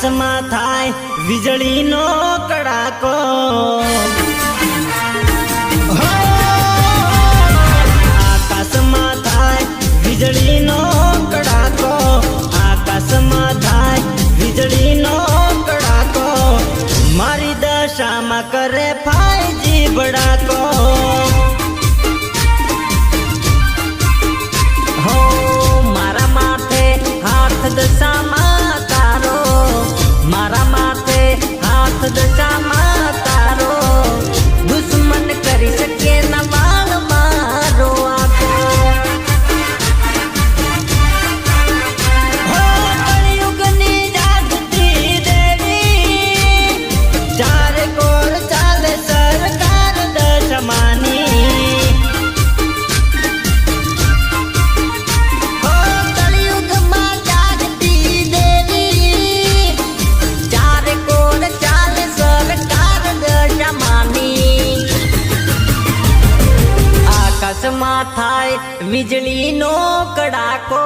આકાશમાં થાય વીજળીનો કડાકો. આકાશમાં થાય વીજળીનો કડાકો. આકાશમાં થાય વીજળીનો કડાકો. મારી દશામાં કરે ફાય જીબડા થાય વીજળીનો કડાકો.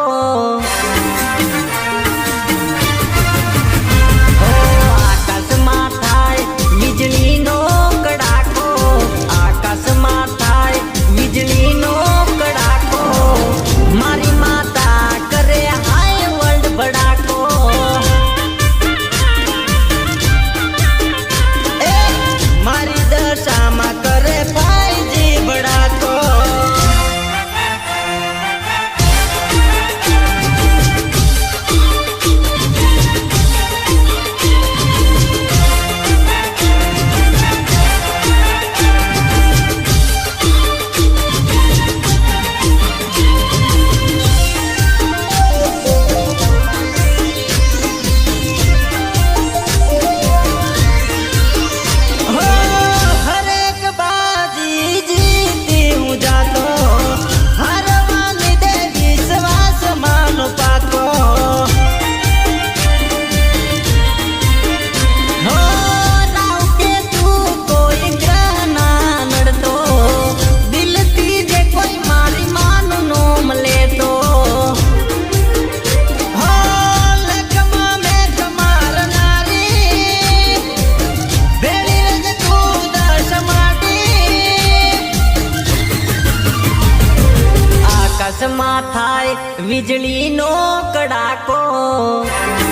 આકાશમાં થાય વીજળીનો કડાકો.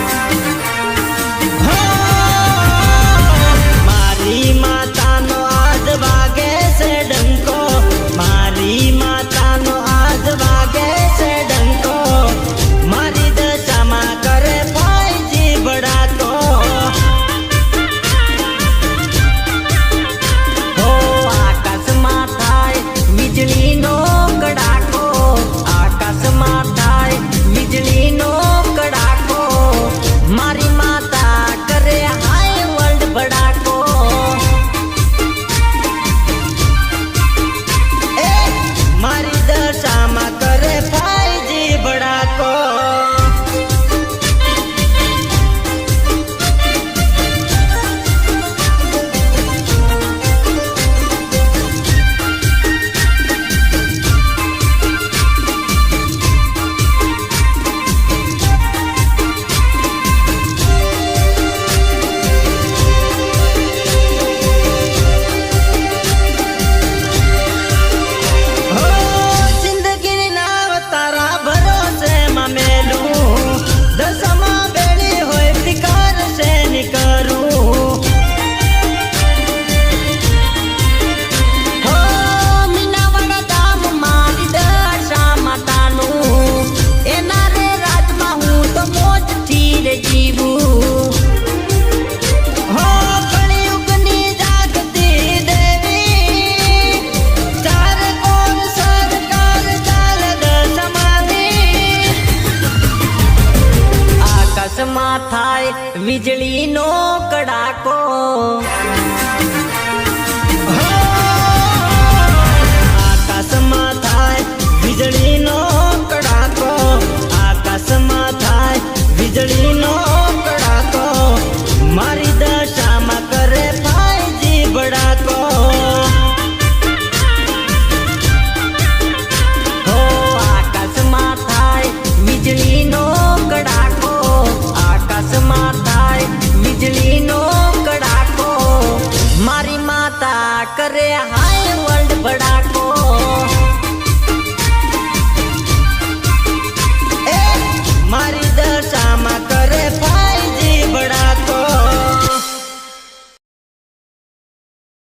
વીજળીનો